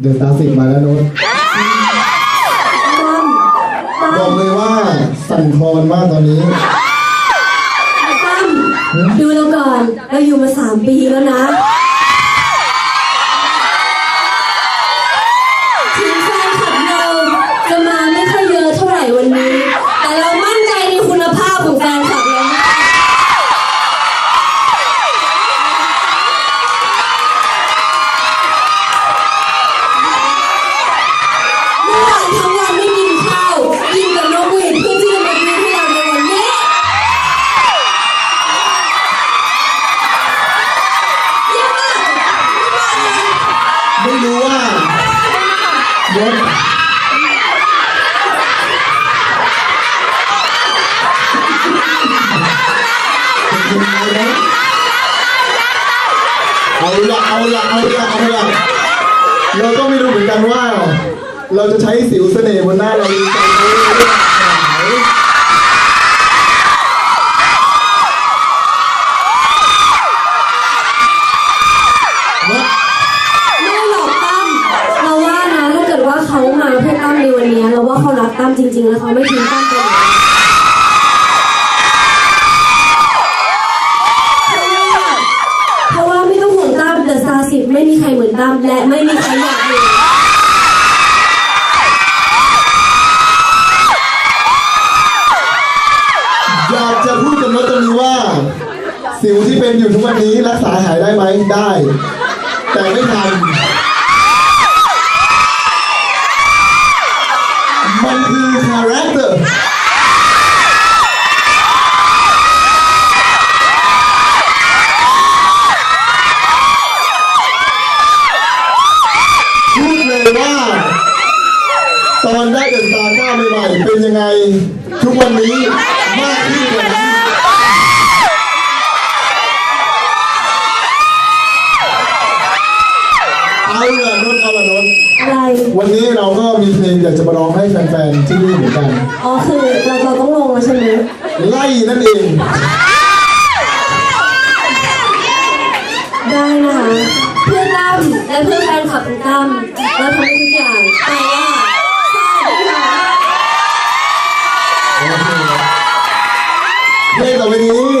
เดอะสตาร์สิมาแล้วโน้ตตั้มตั้บอกมเลยว่าสั่นคลอนมากตอนนี้ ตั้มดูเราก่อน เราอยู่มาสามปีแล้วนะ โน้ตเอาละเอาละเอาละเอาละเราก็ไม่รู้เหมือนกันว่า เราจะใช้สิวเสน่ห์บนหน้าเราดีใจไหมหรือย่าไม่ ตั้มจริง ๆ แล้วเขาไม่ทิ้งตั้มไปไหนเพราะว่าไม่ต้องห่วงตั้มเดอะซาสิบไม่มีใครเหมือนตั้มและไม่มีใครอยากอยู่อยากจะพูดกับน้ตตรงนี้ว่า สิวที่เป็นอยู่ทุกวันนี้รักษาหายได้ไหมได้ แต่ไม่ทัน ม่ๆเป็นยังไง ทุกวันนี้มากขึ้นกว่านั้นเอาละนนท์เอาละนนท์อะไรวันนี้เราก็มีเพลงอยากจะมาร้องให้แฟนๆที่นี่เหมือนกัน อ๋อคือเราเราต้องลงแล้วใช่ไหมไล่นั่นเอง ได้นะคะเพื่อตั้มและเพื่อแฟนคลับของตั้มเราทำได้ทุกอย่างแต่ la venir